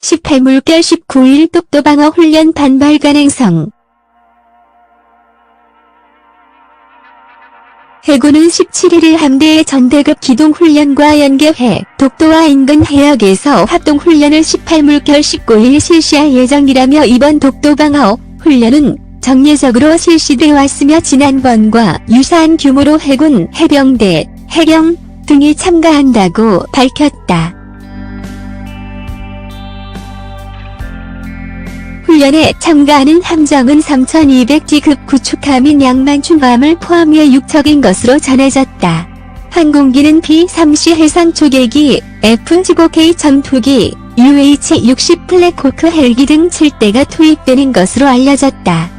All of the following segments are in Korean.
18물결 19일 독도방어 훈련 반발 가능성 해군은 17일 함대의 전대급 기동훈련과 연계해 독도와 인근 해역에서 합동훈련을 18물결 19일 실시할 예정이라며 이번 독도방어 훈련은 정례적으로 실시돼 왔으며 지난번과 유사한 규모로 해군, 해병대, 해경 등이 참가한다고 밝혔다. 훈련에 참가하는 함정은 3200T급 구축함 인 양만 충함을 포함해 6척인 것으로 전해졌다. 항공기는 B-3C 해상 초계기, F-15K 전투기, UH-60 플랫코크 헬기 등 7대가 투입되는 것으로 알려졌다.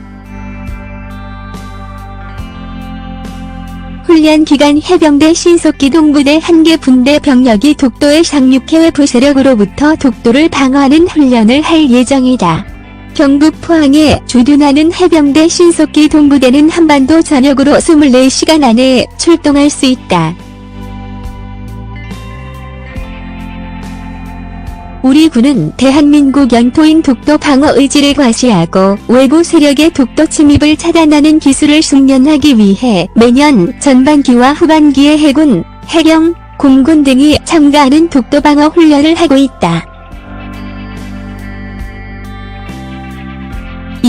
훈련 기간 해병대 신속기동부대 한 개 분대 병력이 독도에 상륙해 부세력으로부터 독도를 방어하는 훈련을 할 예정이다. 경북 포항에 주둔하는 해병대 신속기 동부대는 한반도 전역으로 24시간 안에 출동할 수 있다. 우리 군은 대한민국 영토인 독도 방어 의지를 과시하고 외부 세력의 독도 침입을 차단하는 기술을 숙련하기 위해 매년 전반기와 후반기에 해군, 해경, 공군 등이 참가하는 독도 방어 훈련을 하고 있다.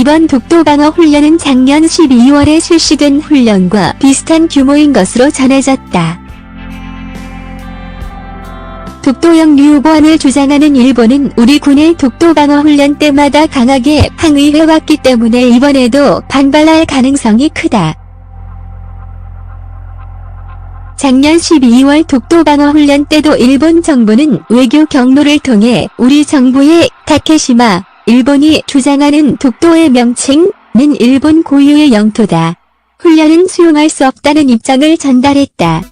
이번 독도 방어 훈련은 작년 12월에 실시된 훈련과 비슷한 규모인 것으로 전해졌다. 독도형 류보안을 주장하는 일본은 우리 군의 독도 방어 훈련 때마다 강하게 항의해왔기 때문에 이번에도 반발할 가능성이 크다. 작년 12월 독도 방어 훈련 때도 일본 정부는 외교 경로를 통해 우리 정부의 타케시마, 일본이 주장하는 독도의 명칭은 일본 고유의 영토다. 훈련은 수용할 수 없다는 입장을 전달했다.